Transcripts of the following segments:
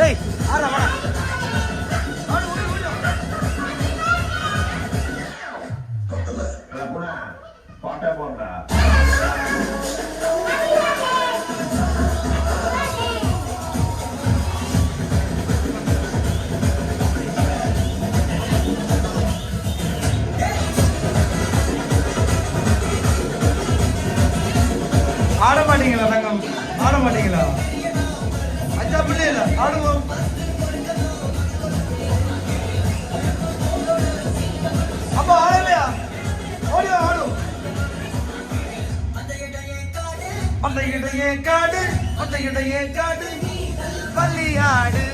டேய் ஆறா ஆடுவோம் அப்பா ஆடலையா ஓடிவா ஆடும் அந்த இடையே காடு அந்த இடையே காடு பள்ளியாடு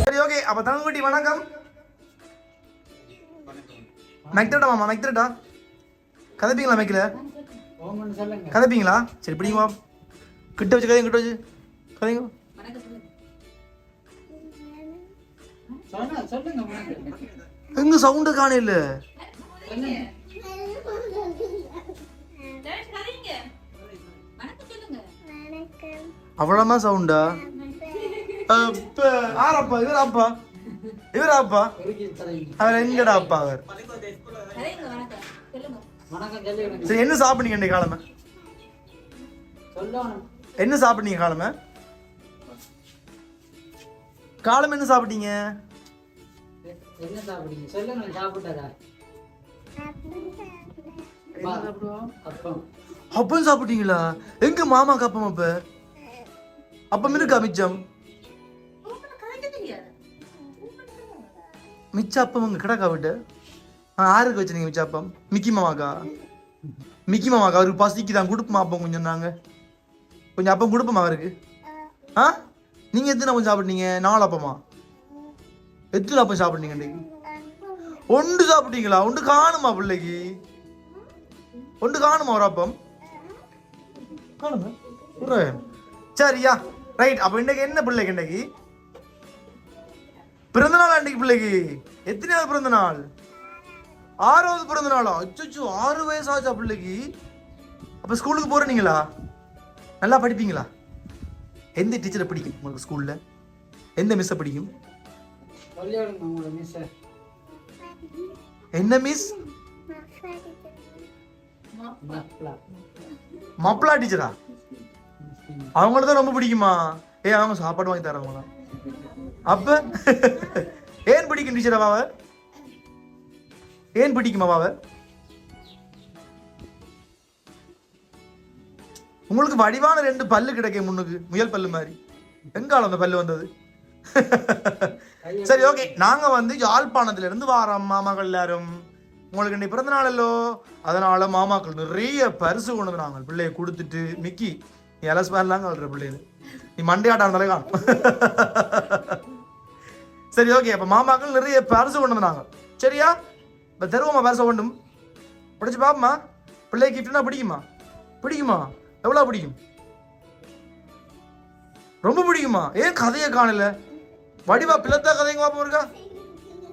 சரி ஓகே அப்ப தங்கக்குட்டி வணக்கம். மாமா மெக்தடா கதைப்பீங்களா மெக்கில? ஓமன்னு சொல்லுங்க கதைப்பீங்களா? சரி பிடிக்குமா கிட்ட வச்சு கதைங்க கிட்ட வச்சு. கதைங்க. எங்க சவுண்டு காண இல்ல. சொல்லுங்க அவ்வளோமா சவுண்டா அப்ப ஆரப்பா இவர் அப்பா இவர் அப்பா அவர் எங்கடா அப்பா அவர்? சரி என்ன சாப்பிட்டீங்க இன்னைக்கு காலமை என்ன சாப்பிட்டீங்க காலமை காலம் என்ன சாப்பிட்டீங்க? என்ன சாப்பிடுங்க சொல்லுங்க சாப்பிட்டதா? அப்பம். சாப்பிட்டீங்களா? எங்க மாமாக்கு அப்பம் அப்ப? அப்பம் இருக்கா மிச்சம் மிச்ச அப்பம் அங்க கிடக்கா விட்டு? ஆருக்கு வச்சிருங்க மிச்ச அப்பம். மிக்கி மாமாக்கா மிக்கி மாமாக்கா அவருக்கு பசிக்கு தான் கொடுப்போமா அப்பம் கொஞ்சம் நாங்க? கொஞ்சம் அப்பம் கொடுப்போமா அவருக்கு? ஆ? நீங்க எத்தனை அப்பம் சாப்பிட்டீங்க நாலு அப்பமா? எத்தனை அப்பம் சாப்பிட்டீங்க இன்னைக்கு ஒன்று சாப்பிட்டீங்களா? ஒன்று காணுமா பிள்ளைக்கு? ஒன்று காணுமா ஒரு அப்பம்? காணுங்க சரியா ரைட் அப்ப இன்னைக்கு என்ன பிள்ளைக்கு இன்னைக்கு பிறந்த நாள் அன்னைக்கு பிள்ளைக்கு? எத்தனையாவது பிறந்த நாள்? ஆறாவது பிறந்த நாளா? அச்சோ ஆறு வயசு ஆச்சா பிள்ளைக்கு? அப்ப ஸ்கூலுக்கு போறீங்களா நல்லா படிப்பீங்களா? எந்த டீச்சரை பிடிக்கும் உங்களுக்கு ஸ்கூல்ல? எந்த மிஸ்ஸை பிடிக்கும்? என்ன மிஸ் மப்ளா. டீச்சரா அவங்கள தான் ரொம்ப பிடிக்குமா? ஏ அவங்க சாப்பாடு வாங்கி தரவங்களா அப்ப? ஏன் பிடிக்கும் டீச்சர் அவாவ ஏன் பிடிக்கும் அவாவ உங்களுக்கு வடிவான ரெண்டு பல்லு கிடைக்கும் முன்னுக்கு முயல் பல்லு மாதிரி. எங்கால அந்த பல்லு வந்தது? சரி ஓகே நாங்க வந்து யாழ்ப்பாணத்துல இருந்து வாரோம் மாமாக்கள் எல்லாரும். உங்களுக்கு இன்னைக்கு பிறந்த நாளல்லோ அதனால மாமாக்கள் நிறைய பரிசு கொண்டு வந்து நாங்கள் பிள்ளைய கொடுத்துட்டு மிக்கி நீ எலஸ் பேர்லாம் கல்ற பிள்ளைகள் நீ மண்டையாட்டம் இருந்தாலே காணும். சரி ஓகே அப்ப மாமாக்கள் நிறைய பரிசு கொண்டு வந்தாங்க சரியா? இப்போ தருவோமா பரிசு ஒன்றும் பிடிச்சி பாப்பமா? பிள்ளை கிஃப்ட்னா பிடிக்குமா? பிடிக்குமா? எவ்வளோ பிடிக்கும்? ரொம்ப பிடிக்குமா? ஏன் கதையை காணல? வடிவா பிள்ளத்தா கதைங்க பாப்போம் இருக்கா?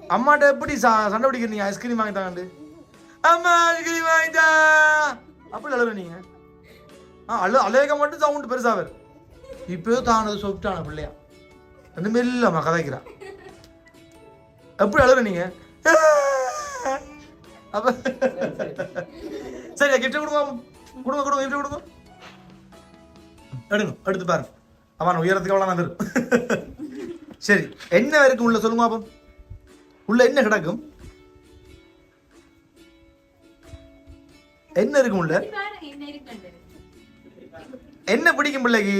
அம்மாட்ட எப்படி ச- சண்டை பிடிக்கிறீங்க ஐஸ்கிரீம் வாங்கி அம்மா ஐஸ்கிரீம் வாங்கிட்டா அப்படி அழுவ நீங்க? ஆ அழு அழக மட்டும் சவுண்ட் பெருசாக வரும் இப்போ தானது சொப்டான பிள்ளையா? அந்த மெல்லம்மா கதைக்கிறா. எப்படி அழுவ நீங்க? அப்ப சரி கிஃப்ட் கொடுங்க கொடுங்க கொடுங்க கிஃப்ட் கொடுங்க எடுங்க எடுத்து பாருங்க. அவன் உயரத்துக்கு அவ்வளோ நான் சரி என்ன வரைக்கும் உள்ள சொல்லுங்க பாப்போம் உள்ள என்ன கிடக்கும்? என்ன இருக்கும் உள்ள? என்ன பிடிக்கும் பிள்ளைக்கு?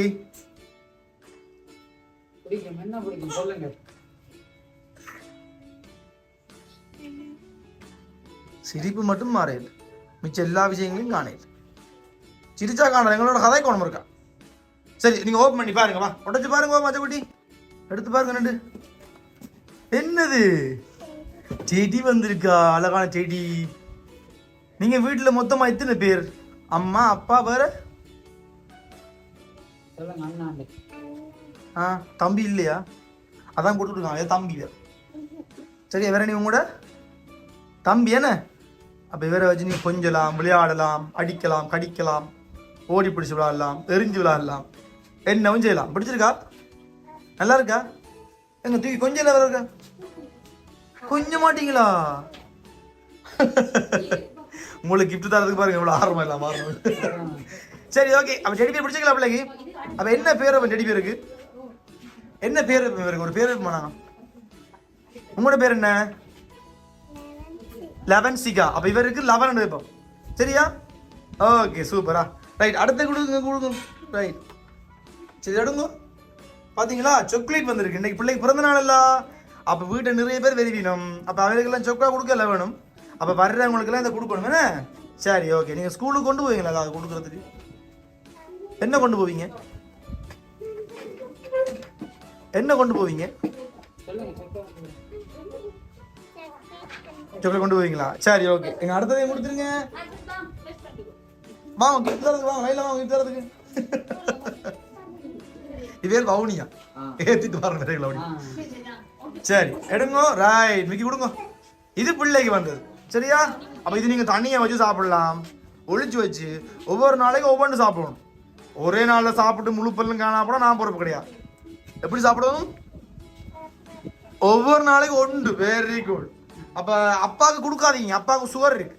பிடிக்கும் என்ன பிடிக்கும் சொல்லுங்க. சிரிப்பு மட்டும் மாறையில். மிச்ச எல்லா விஷயங்களையும் காணையில். சிரிச்சா காணல எங்களோட கதை கோணம் இருக்கா? சரி நீங்க ஓப்பன் பண்ணி பாருங்க வா. உடச்சு பாருங்க மச்ச குட்டி. எடுத்து பாருங்க ரெண்டு. என்னது? செடி வந்திருக்கா அழகான செடி. நீங்க வீட்டுல மொத்தமா எத்தனை பேர்? அம்மா அப்பா வேற? ஆ தம்பி இல்லையா? அதான் கொடுத்துருக்காங்க தம்பி வேற. சரியா வேற நீ உங்களோட தம்பி என்ன? அப்போ இவரை வச்சு நீ கொஞ்சலாம் விளையாடலாம் அடிக்கலாம் கடிக்கலாம் ஓடி பிடிச்சி விளாடலாம் எரிஞ்சு விளாடலாம் என்னவும் செய்யலாம். பிடிச்சிருக்கா? நல்லா இருக்கா? எங்க தூக்கி கொஞ்சம் வேற இருக்கா? கொஞ்சம் மாட்டீங்களா? உங்களுக்கு கிஃப்ட் தரதுக்கு பாருங்க இவ்வளோ ஆர்வம் இல்லாம ஆர்வம் சரி ஓகே அப்போ டெடி பேர் பிடிச்சிக்கலாம் பிள்ளைக்கு? அப்போ என்ன பேர் அப்போ டெடி பேருக்கு? என்ன பேர் இவருக்கு? ஒரு பேர் இருக்குமா உங்களோட பேர் என்ன? லெவன் சிகா அப்போ இவருக்கு லெவன் வைப்போம் சரியா? ஓகே சூப்பரா ரைட் அடுத்த கொடுங்க கொடுங்க. ரைட் சரி எடுங்க. பார்த்தீங்களா சாக்லேட் வந்திருக்கு. இன்னைக்கு பிள்ளைக்கு பிறந்த நாள் இல்ல அப்போ வீட்டை நிறைய பேர் வெறிவினோம். அப்போ அவங்களுக்கெல்லாம் சொக்கா கொடுக்க வேணும். அப்போ வர்றவங்களுக்கெல்லாம் இதை கொடுக்கணும். என்ன? சரி ஓகே நீங்கள் ஸ்கூலுக்கு கொண்டு போவீங்களா? அதை கொடுக்குறதுக்கு. என்ன கொண்டு போவீங்க? என்ன கொண்டு போவீங்க? சாக்லேட் கொண்டு போவீங்களா? சரி ஓகே எங்க அடுத்ததையும் கொடுத்துருங்க வாங்க கிஃப்ட் தரதுக்கு வாங்க லைல வாங்க கிஃப்ட் தரதுக்கு. இதே வவுனியா. ஆ. ஏத்திட்டு வரேன் நிறைய வவுனி சரி எடுங்க. ரைட் மிக்கி கொடுங்க. இது பிள்ளைக்கு வந்தது. சரியா? அப்ப இது நீங்க தண்ணியை வச்சு சாப்பிடலாம். ஒளிச்சு வச்சு ஒவ்வொரு நாளைக்கும் ஒவ்வொன்று சாப்பிடணும். ஒரே நாள்ல சாப்பிட்டு முழு பல்லும் காணாப்பட நான் பொறுப்பு கிடையாது. எப்படி சாப்பிடணும்? ஒவ்வொரு நாளைக்கும் ஒன்று. வெரி குட் அப்ப அப்பாவுக்கு கொடுக்காதீங்க. அப்பாவுக்கு சுகர் இருக்கு.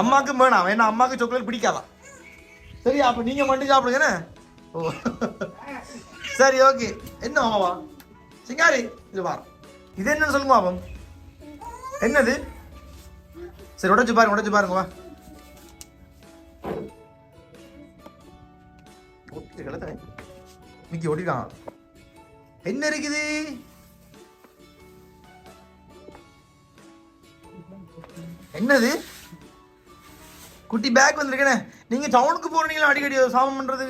அம்மாக்கு வேணாம். ஏன்னா அம்மாவுக்கு சாக்லேட் பிடிக்காதான் சரி அப்ப நீங்க மட்டும் சாப்பிடுங்க என்ன? ஓ. சரி ஓகே என்ன மாமாவா சிங்காரி இது பாரு. இது என்னன்னு சொல்லுங்க பாப்போம் என்னது? சரி உடைச்சு பாருங்க உடைச்சு பாருங்க வா. ஒட்டி மிக்கி ஓட்டிருக்கான் என்ன இருக்குது? என்னது? குட்டி பேக் வந்திருக்கேனே. நீங்கள் டவுனுக்கு போகிறீங்களா அடிக்கடி? சாமம் பண்ணுறது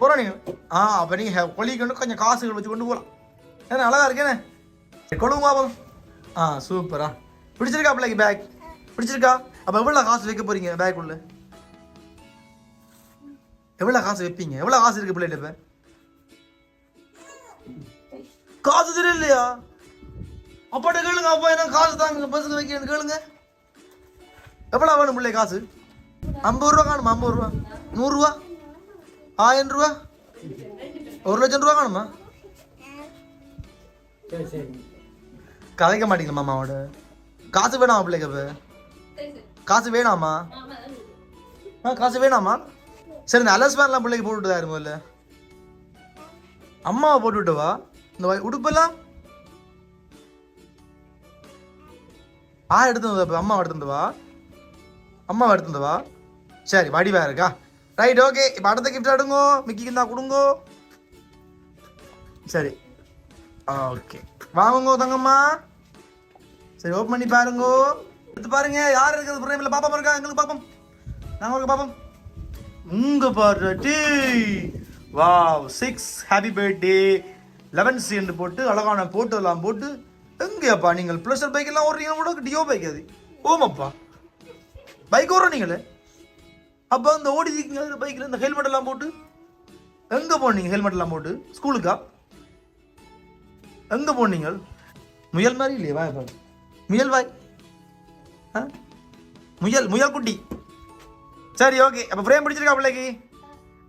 போகிறோம் நீங்கள் ஆ அப்போ நீங்கள் கொலி கொண்டு கொஞ்சம் காசுகள் வச்சு கொண்டு போகலாம் ஏன்னா அழகாக இருக்கேனே. சரி, பாபம் ஆ சூப்பரா பிடிச்சிருக்கா பிள்ளைக்கு பேக் பிடிச்சிருக்கா? அப்போ எவ்வளோ காசு வைக்க போகிறீங்க பேக் உள்ள எவ்வளோ காசு வைப்பீங்க? எவ்வளோ காசு இருக்கு பிள்ளைகிட்ட இப்போ? காசு தெரியும் இல்லையா? அப்பாட்ட கேளுங்க அப்பா என்ன காசு தாங்க பஸ்ஸுக்கு வைக்கிறேன்னு கேளுங்க. எவ்வளோ வேணும் பிள்ளை காசு? ஐம்பது ரூபா காணுமா ஐம்பது ரூபா? நூறுரூவா ஆயிரம் ரூபா? ஒரு லட்சம் ரூபா காணுமா? சரி சரி கதைக்க மாட்டீங்களா மாமாவோட காசு வேணாமா பிள்ளைக்கு இப்ப காசு வேணாமா? ஆ காசு வேணாமா? சரி இந்த அலஸ்பேன்லாம் பிள்ளைக்கு போட்டு விட்டு முதல்ல? அம்மாவை போட்டு வா. இந்த உடுப்பெல்லாம்? ஆ எடுத்து அம்மா எடுத்துட்டு வா. அம்மா எடுத்துருந்தவா சரி வடிவா இருக்கா? ரைட் ஓகே இப்போ அடுத்த கிஃப்ட் எடுங்கோ மிக்கிக்கு தான் கொடுங்கோ. சரி. ஓகே வாங்குங்கோ தங்கம்மா. சரி ஓப்பன் பண்ணி பாருங்கோ. எடுத்து பாருங்க. யார் இருக்கிறது பிரேமில் பாப்பா இருக்கா எங்களுக்கு பாப்போம். நாங்கள் இருக்க பாப்போம். உங்க பாட்டு wow six happy birthday eleven என்று போட்டு அழகான போட்டோ எல்லாம் போட்டு எங்கேப்பா நீங்கள் ப்ளஷர் பைக் எல்லாம் ஓடுறீங்க கூட டியோ பைக் அது. ஓமாப்பா. பைக் ஓடுற நீங்களே? அப்போ அந்த ஓடி இருக்கீங்க பைக்கில் இந்த ஹெல்மெட் எல்லாம் போட்டு எங்கே போனீங்க ஹெல்மெட் எல்லாம் போட்டு? ஸ்கூலுக்கா எங்கே போனீங்க? முயல் மாதிரி இல்லையே வாய் முயல் வாய். ஆ? முயல் முயல் குட்டி. சரி ஓகே அப்போ ஃப்ரேம் பிடிச்சிருக்கா பிள்ளைக்கு?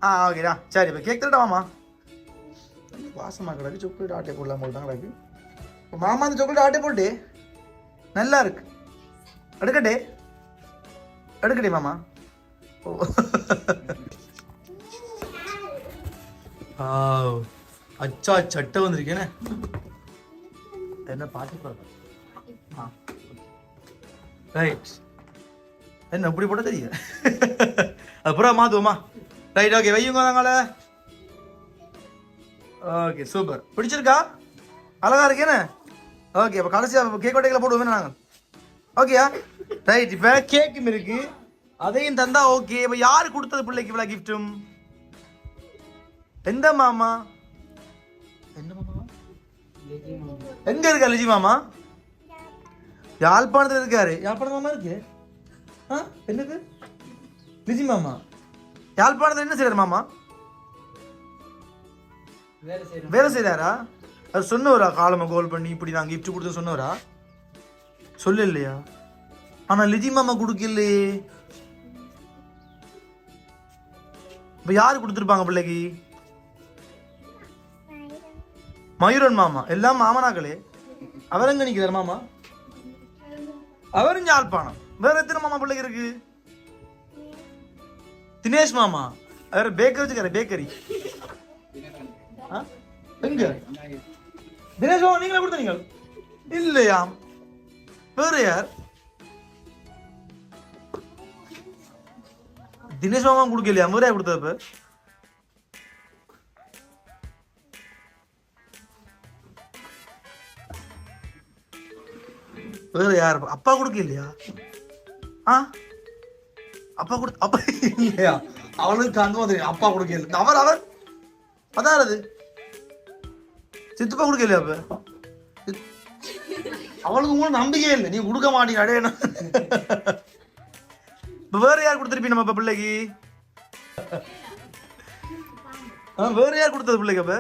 ஆ ஓகேடா சரி இப்போ கேக் தரட்டா மாமா வாசமாக கிடக்கு சாக்லேட் ஆட்டை போடலாம் போல் தான் கிடக்கு. இப்போ மாமா அந்த சாக்லேட் ஆட்டை போட்டு நல்லா இருக்கு. எடுக்கட்டே. எடுக்கட்டே மாமா. அச்சா சட்டை வந்திருக்கேனே. என்ன பாட்டு பாருங்க ரைட் என்ன இப்படி போட தெரியுது? அப்புறம் மாத்துவோமா ரைட் ஓகே வையுங்க நாங்கள ஓகே சூப்பர் பிடிச்சிருக்கா? அழகா இருக்கேனே? ஓகே அப்போ கடைசியாக கேக் கொட்டைகளை போடுவோமே நாங்கள் ஓகேயா ரைட் இப்போ கேக்கும் இருக்கு. அதையும் தந்தா ஓகே இப்போ யார் கொடுத்தது பிள்ளைக்கு இவ்வளோ கிஃப்ட்டும் எந்த மாமா? எந்த மாமா. எங்க இருக்கா லிஜி மாமா? யாழ்ப்பாணத்துல இருக்காரு. யாழ்ப்பாணம் மாமா இருக்கு? ஆ என்னது? லிஜி மாமா. யாழ்ப்பாணத்துல என்ன செய்யறாரு மாமா? வேலை செய்யறாரா அது சொன்னவரா? காலமா கால் பண்ணி இப்படி நான் gift கொடுத்து சொன்னவரா? சொல்ல இல்லையா? ஆனா லிஜி மாமா கொடுக்கலையே. இப்ப யாரு கொடுத்துருப்பாங்க பிள்ளைக்கு? மயூரன் மாமா. எல்லாம் மாமனாக்களே. அவர் எங்க நிக்கிறார் மாமா. அவரும் யாழ்ப்பாணம். வேற எத்தனை மாமா பிள்ளைக்கு இருக்கு? தினேஷ் மாமா. வேற பேக்கரி வச்சுக்காரு பேக்கரி எங்க? தினேஷ் மாமா நீங்களே கொடுத்தீங்க இல்லையா வேற யார்? தினேஷ் மாமா கொடுக்கலையா வேற ரூபாய் கொடுத்தப்ப வேற யார்? அப்பா கொடுக்க இல்லையா ஆ? அப்பா கொடுத்த அப்பா இல்லையா? அவளுக்கு அந்த மாதிரி அப்பா கொடுக்க இல்லை அவர் அவர்? அதான் அது? சித்தப்பா கொடுக்க இல்லையா அப்ப? அவளுக்கு மூணு நம்பிக்கையே இல்லை. நீ கொடுக்க மாட்டீங்க அடையணும் இப்போ வேற யார் கொடுத்துருப்பீங்க நம்ம பிள்ளைக்கு? ஆ, வேற யார் கொடுத்தது பிள்ளைக்கு அப்ப?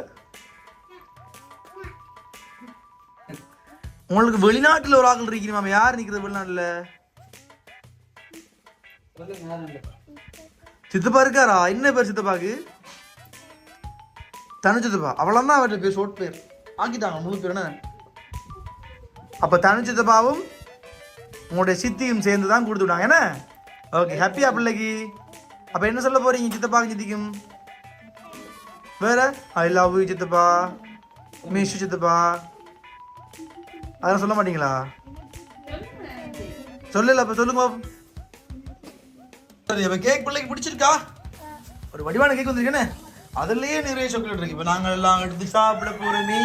உங்களுக்கு வெளிநாட்டுல ஒரு ஆக்கள் இருக்கிறீங்க யார் நிக்கிறது வெளிநாட்டுல? சித்தப்பா இருக்காரா? என்ன பேர் சித்தப்பாக்கு? தனு சித்தப்பா. அவ்வளோதான் அவர்கிட்ட பேர் ஷோர்ட் பேர் ஆக்கிட்டாங்க. முழு பேர் என்ன அப்போ தனு சித்தப்பாவும் உங்களுடைய சித்தியும் சேர்ந்து தான் கொடுத்து விட்டாங்க. என்ன? ஓகே ஹாப்பியா பிள்ளைக்கு. அப்போ என்ன சொல்ல போறீங்க சித்தப்பாக்கு சித்திக்கும்? வேற? ஐ லவ் யூ சித்தப்பா. மிஸ் சித்தப்பா. அதெல்லாம் சொல்ல மாட்டீங்களா? சொல்லல அப்ப சொல்லுங்க. சரி கேக் பிள்ளைக்கு பிடிச்சிருக்கா? ஒரு வடிவான கேக் வந்திருக்கேனே. அதுலயே நிறைய சாக்லேட் இருக்கு. இப்ப நாங்க எல்லாம் எடுத்து சாப்பிட போறோமே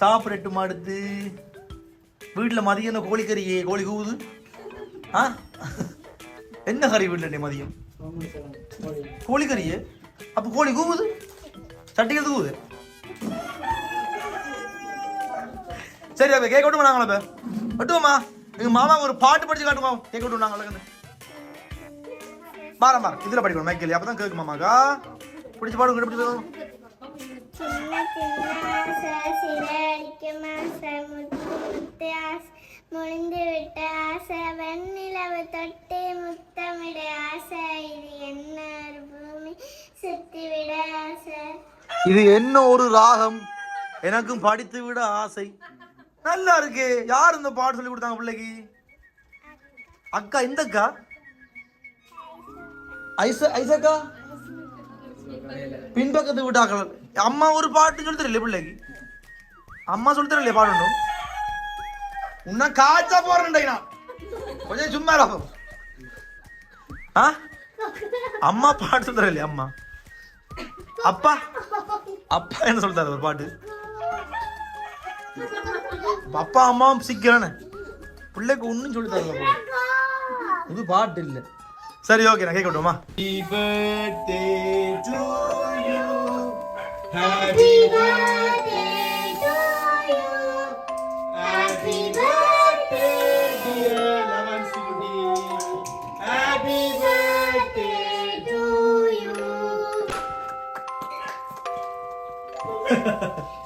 சாப்பிடட்டுமா அடுத்து? வீட்டில் மதியம் என்ன கோழிக்கறியே கோழி கூவுது. ஆ? என்ன கறி வீட்டுல மதியம்? கோழி கறியே அப்போ அப்ப கோழி கூவுது? சட்டிக்கிறது கூவுது? சரி அப்ப கேக் விட்டுமா நாங்களா இப்ப விட்டுவோமா? எங்க மாமா ஒரு பாட்டு படிச்சு காட்டுவோம் கேக் விட்டு நாங்கள மாற மாற இதுல படிக்கணும் மைக்கேல் அப்பதான் கேக்கு மாமாக்கா பிடிச்சி பாடுங்க பிடிச்சு பாடுங்க. சின்ன சின்ன ஆசை சிறடிக்கும் முத்து முத்து ஆசை. முடிந்து விட்ட ஆசை வெண்ணிலவு தொட்டு முத்தமிட ஆசை. இது என்ன ஒரு பூமி? சுத்திவிட ஆசை. இது என்ன ஒரு ராகம்? எனக்கும் படித்து விட ஆசை. நல்லா இருக்கு. யார் இந்த பாட்டு சொல்லி கொடுத்தாங்க பிள்ளைக்கு? அக்கா இந்த அக்கா? ஐசா ஐசாக்கா? பின்பக்கத்து விட்டாக்கள். அம்மா ஒரு பாட்டு சொல்லி தரல பிள்ளைக்கு? அம்மா சொல்லி தரலையே பாடணும்? உன்ன காய்ச்சா போறேன் நான். கொஞ்சம் சும்மா அப்போ. ஆ? அம்மா பாட்டு சொல்லி தரலையே அம்மா? அப்பா? அப்பா என்ன சொல்றாரு ஒரு பாட்டு? அப்பா அம்மாவும் சிக்கிறானே பிள்ளைக்கு ஒன்றும் சொல்லி தரல இது பாட்டு இல்ல. சரி ஓகே நான் கேட்கட்டுமா? Happy ハハハハ。